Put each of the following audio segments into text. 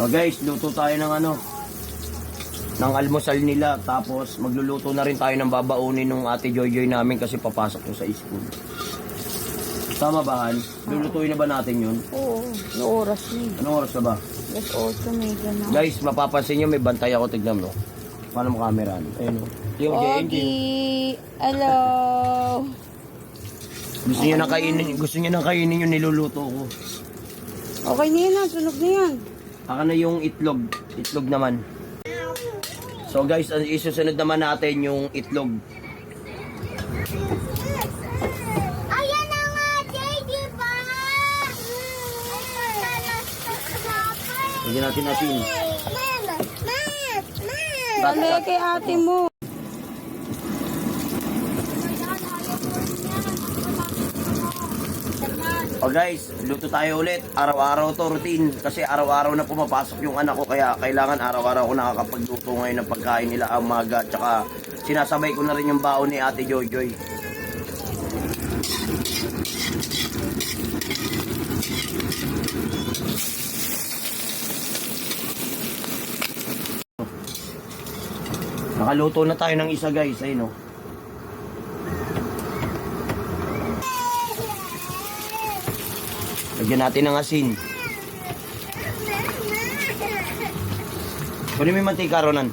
O guys, luto tayo ng ano, ng almusal nila. Tapos magluluto na rin tayo ng babaunin ng ate Joy-Joy namin kasi papasok ko sa school. Tama ba, Han? Lulutuin na ba natin yun? Oo, no oras na eh. Anong oras na ba? Yes, 8 may gano'n. Guys, mapapansin nyo, may bantay ako. Tignan mo. Paano mo camera? Ayun o. Yung JNG. Ogi! Hello! Gusto niya na kainin, gusto niya na kainin yung niluluto ko. Okay na yan, ah. sunog na yan. Aka na yung itlog. Itlog naman. So guys, ang isusunod naman natin yung itlog. Ayan na nga, Jay, di ba? Lagyan natin natin. Mama, mama, mama. Dali kay ate mo. O guys, luto tayo ulit. Araw-araw to routine. Kasi araw-araw na pumapasok yung anak ko. Kaya kailangan araw-araw ko nakakapagluto ngayon ng pagkain nila ang maga. Tsaka sinasabay ko na rin yung baon ni Ate Joy Joy. Nakaluto na tayo ng isa guys. Ayun o. Lagyan natin ng asin. Kunin mo yung mantika, Ronan.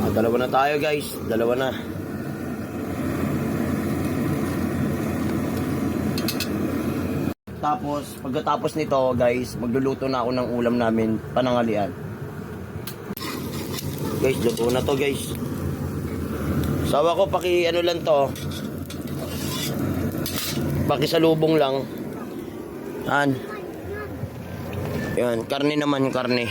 Ah, dalawa na tayo guys. Dalawa na. Tapos, pagkatapos nito guys, magluluto na ako ng ulam namin, panangalian. Guys, luto na to guys. Sawa ko, paki ano lang to. Paki salubong lang. Yan. Yan, karne naman, karne.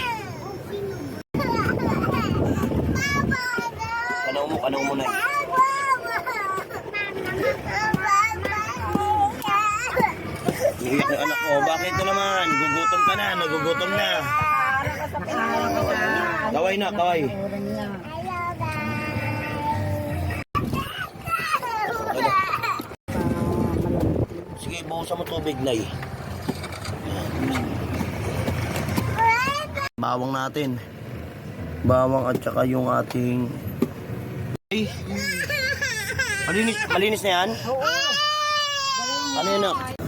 Kanaw mo, kanaw mo na. Iiyak yung anak ko. Bakit na naman? Gugutom ka na. Nagugutom na. Kaway na, kaway. Sige, buhusan mo tubig, Nay. Bawang natin. Bawang at saka yung ating... Ay! Malinis, malinis na yan? Oo. Ano yan, nak?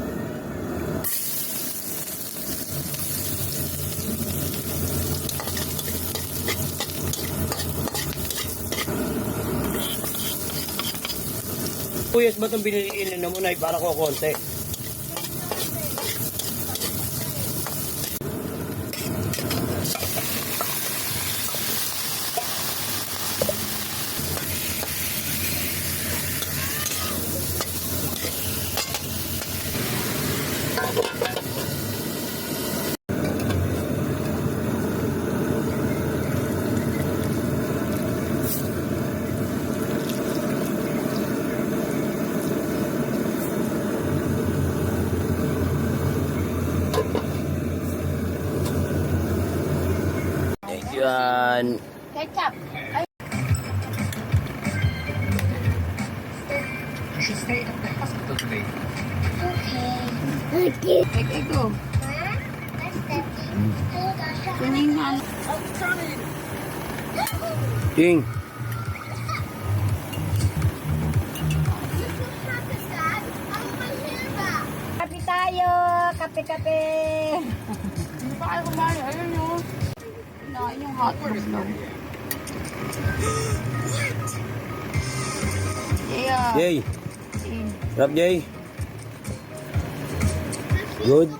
Puyas ba itong biniliin na mo na para ko konti? Yan. Ketchup. Okay. Eko, eko. Kunin na. King. Kape tayo. Kape-kape. Hindi pa kayo kumain. Ayun yun. Kinain yung hotdog daw. Yeah. Jay. Rap Jay. Good.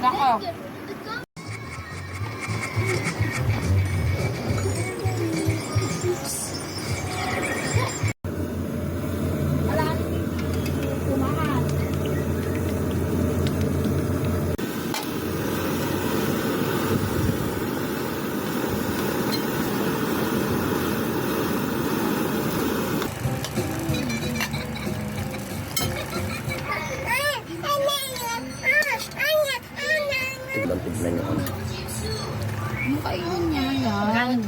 All tignan nyo. Ano kainin niya yan?